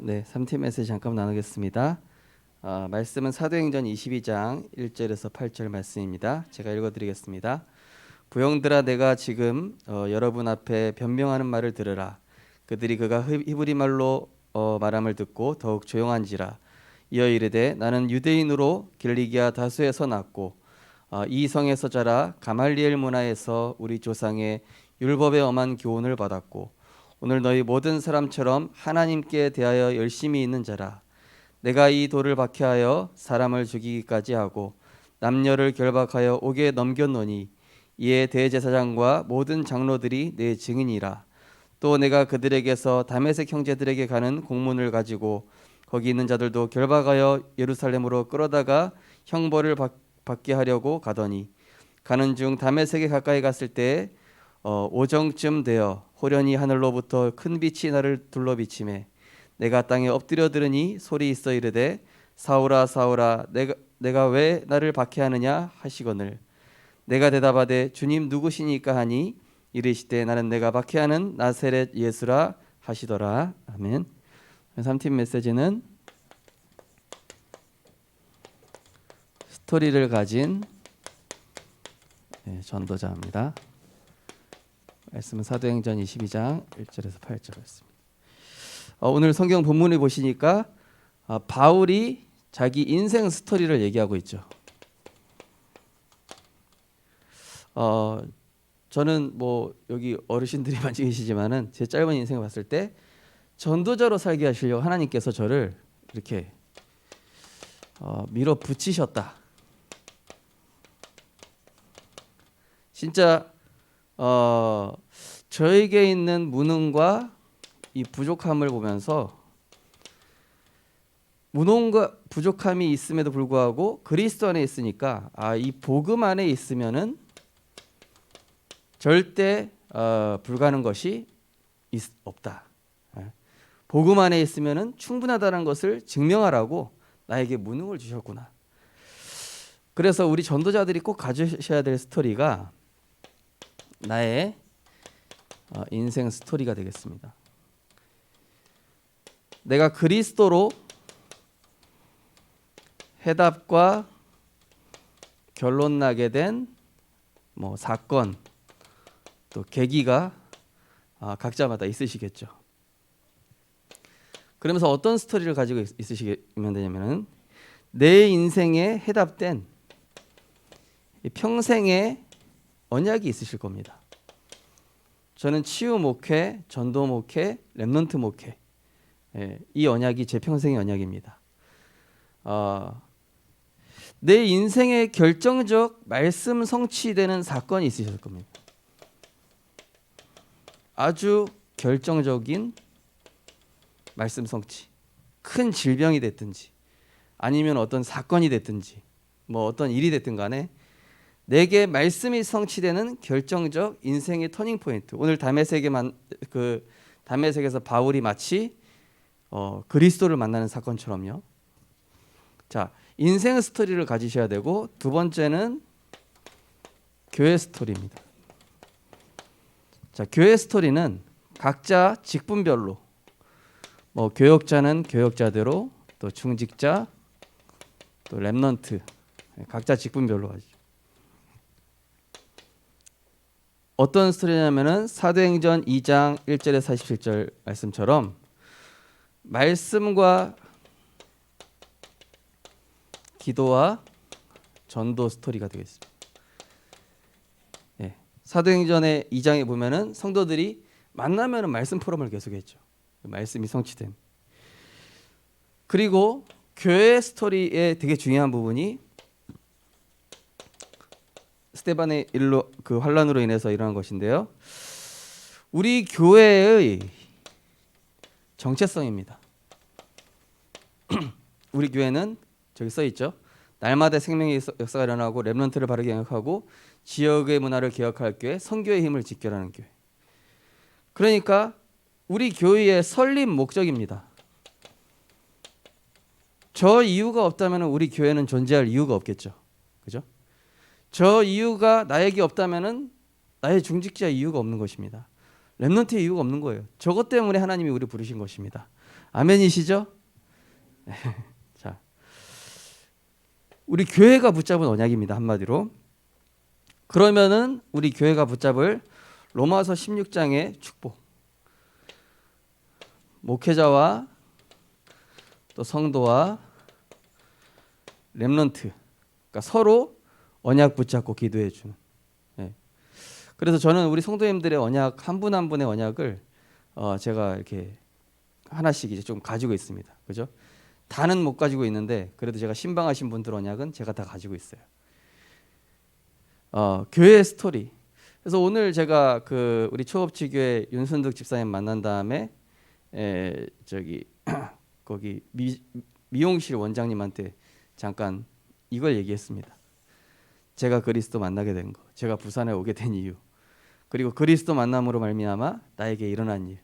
네, 3팀 메시지 잠깐 나누겠습니다. 아, 말씀은 사도행전 22장 1절에서 8절 말씀입니다. 제가 읽어드리겠습니다. 부형들아 내가 지금 어, 여러분 앞에 변명하는 말을 들으라. 그들이 그가 히- 히브리 말로 어, 말함을 듣고 더욱 조용한지라. 이어 이르되 나는 유대인으로 길리기아 다수에서 났고 어, 이 성에서 자라 가말리엘 문화에서 우리 조상의 율법의 엄한 교훈을 받았고 오늘 너희 모든 사람처럼 하나님께 대하여 열심히 있는 자라. 내가 이 돌을 박해하여 사람을 죽이기까지 하고 남녀를 결박하여 옥에 넘겼노니 이에 대제사장과 모든 장로들이 내 증인이라. 또 내가 그들에게서 다메섹 형제들에게 가는 공문을 가지고 거기 있는 자들도 결박하여 예루살렘으로 끌어다가 형벌을 받, 받게 하려고 가더니 가는 중 다메섹에 가까이 갔을 때 어, 오정쯤 되어 호련히 하늘로부터 큰 빛이 나를 둘러 비치매 내가 땅에 엎드려 들으니 소리 있어 이르되 사울아 사울아 내가 내가 왜 나를 박해하느냐 하시거늘 내가 대답하되 주님 누구시니까 하니 이르시되 나는 내가 박해하는 나세렛 예수라 하시더라 아멘. 3팀 메시지는 스토리를 가진 예, 전도자입니다. 말씀은 사도행전 22장 1절에서 8절 말씀. 어, 오늘 성경 본문을 보시니까 어, 바울이 자기 인생 스토리를 얘기하고 있죠. 어, 저는 뭐 여기 어르신들이 많이 계시지만은 제 짧은 인생을 봤을 때 전도자로 살게 하시려고 하나님께서 저를 이렇게 어, 밀어 붙이셨다. 진짜 어, 저에게 있는 무능과 이 부족함을 보면서 무능과 부족함이 있음에도 불구하고 그리스도 안에 있으니까 아, 이 복음 안에 있으면은 절대 어, 불가능 것이 있, 없다. 예. 복음 안에 있으면은 충분하다는 것을 증명하라고 나에게 무능을 주셨구나. 그래서 우리 전도자들이 꼭 가지셔야 될 스토리가 나의 어, 인생 스토리가 되겠습니다. 내가 그리스도로 해답과 결론 나게 된 뭐 사건 또 계기가 아, 각자마다 있으시겠죠. 그러면서 어떤 스토리를 가지고 있- 있으시면 되냐면은 내 인생에 해답된 이 평생의 언약이 있으실 겁니다. 저는 치유 목회, 전도 목회, 렘넌트 목회 예, 이 언약이 제 평생의 언약입니다. 어, 내 인생의 결정적 말씀 성취되는 사건이 있으실 겁니다. 아주 결정적인 말씀 성취. 큰 질병이 됐든지 아니면 어떤 사건이 됐든지 뭐 어떤 일이 됐든 간에 내게 말씀이 성취되는 결정적 인생의 터닝 포인트. 오늘 담에색에만 그 담에색에서 바울이 마치 어, 그리스도를 만나는 사건처럼요. 자, 인생 스토리를 가지셔야 되고 두 번째는 교회 스토리입니다. 자, 교회 스토리는 각자 직분별로 뭐 교역자는 교역자대로 또 중직자 또 랩넌트 각자 직분별로 하죠. 어떤 스토리냐면은 사도행전 2장 1절에 47절 말씀처럼 말씀과 기도와 전도 스토리가 되겠습니다. 예. 사도행전의 2장에 보면은 성도들이 만나면은 말씀 포럼을 계속했죠. 말씀이 성취됨. 그리고 교회 스토리의 되게 중요한 부분이 스테반의 일로 그 환란으로 인해서 일어난 것인데요. 우리 교회의 정체성입니다. 우리 교회는 저기 써 있죠. 날마다 생명의 역사- 역사가 일어나고 렘넌트를 바르게 영역하고 지역의 문화를 개혁할 교회, 선교의 힘을 지켜라는 교회. 그러니까 우리 교회의 설립 목적입니다. 저 이유가 없다면 우리 교회는 존재할 이유가 없겠죠. 그죠? 저 이유가 나에게 없다면은 나의 중직자 이유가 없는 것입니다. 렘넌트의 이유가 없는 거예요. 저것 때문에 하나님이 우리 부르신 것입니다. 아멘이시죠? 자, 우리 교회가 붙잡은 언약입니다 한마디로. 그러면은 우리 교회가 붙잡을 로마서 16장의 축복. 목회자와 또 성도와 렘넌트, 그러니까 서로 언약 붙잡고 기도해 주는. 예. 그래서 저는 우리 성도님들의 언약 한 분 한 분의 언약을 어 제가 이렇게 하나씩 이제 좀 가지고 있습니다. 그죠? 다는 못 가지고 있는데 그래도 제가 신방하신 분들 언약은 제가 다 가지고 있어요. 어, 교회 스토리. 그래서 오늘 제가 그 우리 초업지교회 윤순득 집사님 만난 다음에 에, 저기 거기 미, 미용실 원장님한테 잠깐 이걸 얘기했습니다. 제가 그리스도 만나게 된 거, 제가 부산에 오게 된 이유, 그리고 그리스도 만남으로 말미암아 나에게 일어난 일.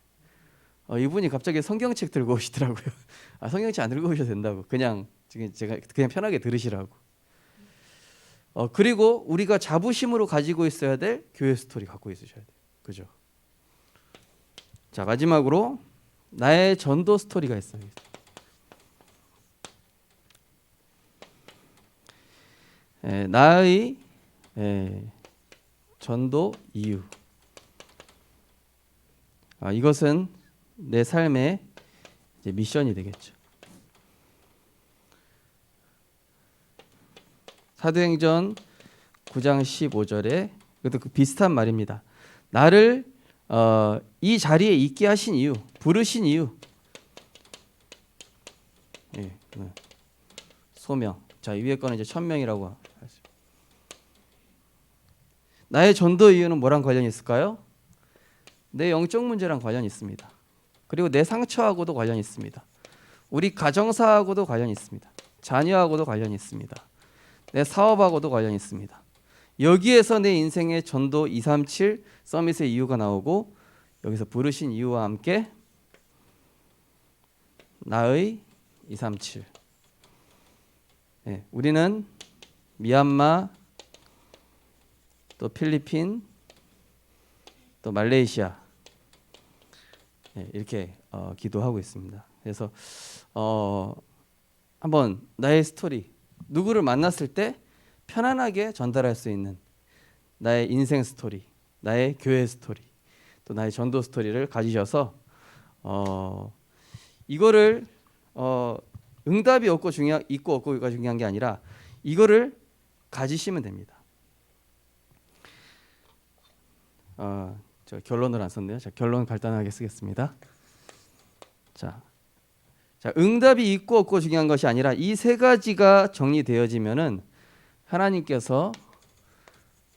어, 이분이 갑자기 성경책 들고 오시더라고요. 아, 성경책 안 들고 오셔도 된다고. 그냥 지금 제가 그냥 편하게 들으시라고. 어, 그리고 우리가 자부심으로 가지고 있어야 될 교회 스토리 갖고 있으셔야 돼요. 그죠? 자, 마지막으로 나의 전도 스토리가 있어요. 에, 나의 에, 전도 이유. 아, 이것은 내 삶의 미션이 되겠죠. 사도행전 9장 15절에 그것도 그 비슷한 말입니다. 나를 어, 이 자리에 있게 하신 이유, 부르신 이유. 예, 네. 소명. 자, 이 위에 거는 이제 천명이라고. 나의 전도 이유는 뭐랑 관련이 있을까요? 내 영적 문제랑 관련이 있습니다. 그리고 내 상처하고도 관련이 있습니다. 우리 가정사하고도 관련이 있습니다. 자녀하고도 관련이 있습니다. 내 사업하고도 관련이 있습니다. 여기에서 내 인생의 전도 237 서밋의 이유가 나오고 여기서 부르신 이유와 함께 나의 237 네, 우리는 미얀마 또 필리핀 또 말레이시아 네, 이렇게 어, 기도하고 있습니다. 그래서 어, 한번 나의 스토리 누구를 만났을 때 편안하게 전달할 수 있는 나의 인생 스토리, 나의 교회 스토리, 또 나의 전도 스토리를 가지셔서 어, 이거를 어, 응답이 없고 중요 있고 없고가 중요한 게 아니라 이거를 가지시면 됩니다. 어, 저 결론을 안 썼네요. 자, 결론 간단하게 쓰겠습니다. 자, 자, 응답이 있고 없고 중요한 것이 아니라 이 세 가지가 정리되어지면은 하나님께서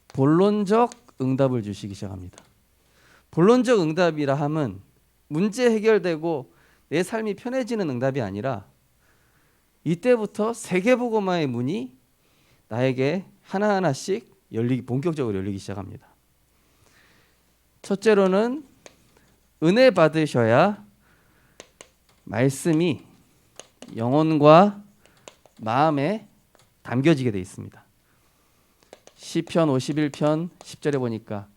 본론적 응답을 주시기 시작합니다. 본론적 응답이라 함은 문제 해결되고 내 삶이 편해지는 응답이 아니라 이때부터 세계복음화의 문이 나에게 하나하나씩 열리기 본격적으로 열리기 시작합니다. 첫째로는 은혜 받으셔야 말씀이 영혼과 마음에 담겨지게 돼 있습니다. 시편 51편 10절에 보니까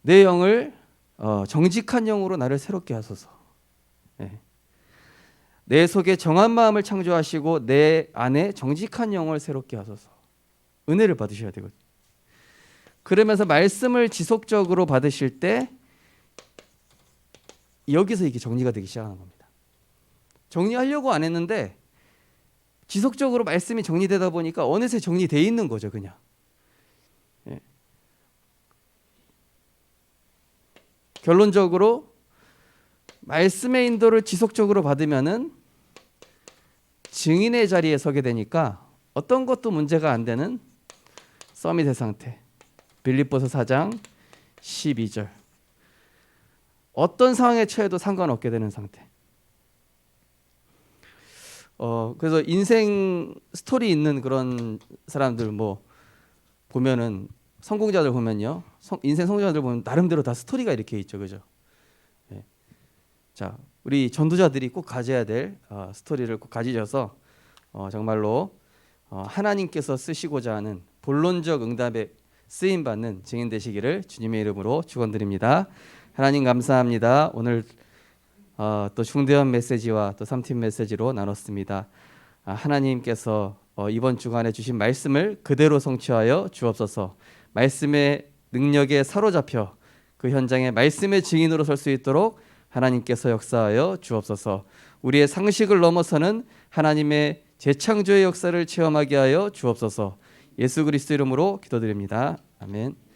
내 영을 어, 정직한 영으로 나를 새롭게 하소서. 네. 내 속에 정한 마음을 창조하시고 내 안에 정직한 영을 새롭게 하소서. 은혜를 받으셔야 되거든요. 그러면서 말씀을 지속적으로 받으실 때 여기서 이게 정리가 되기 시작하는 겁니다. 정리하려고 안 했는데 지속적으로 말씀이 정리되다 보니까 어느새 정리돼 있는 거죠, 그냥. 예. 결론적으로 말씀의 인도를 지속적으로 받으면은 증인의 자리에 서게 되니까 어떤 것도 문제가 안 되는 서밋의 상태. 빌립보서 4장 12절. 어떤 상황에 처해도 상관없게 되는 상태. 어 그래서 인생 스토리 있는 그런 사람들 뭐 보면은 성공자들 보면요, 성, 인생 성공자들 보면 나름대로 다 스토리가 이렇게 있죠, 그죠? 예. 자, 우리 전도자들이 꼭 가져야 될 어, 스토리를 꼭 가지셔서 어, 정말로 어, 하나님께서 쓰시고자 하는 본론적 응답에 쓰임 받는 증인 되시기를 주님의 이름으로 축원드립니다. 하나님 감사합니다. 오늘 어, 또 중대한 메시지와 또 3팀 메시지로 나눴습니다. 아, 하나님께서 어, 이번 주간에 주신 말씀을 그대로 성취하여 주옵소서. 말씀의 능력에 사로잡혀 그 현장에 말씀의 증인으로 설 수 있도록 하나님께서 역사하여 주옵소서. 우리의 상식을 넘어서는 하나님의 재창조의 역사를 체험하게 하여 주옵소서. 예수 그리스도 이름으로 기도드립니다. 아멘.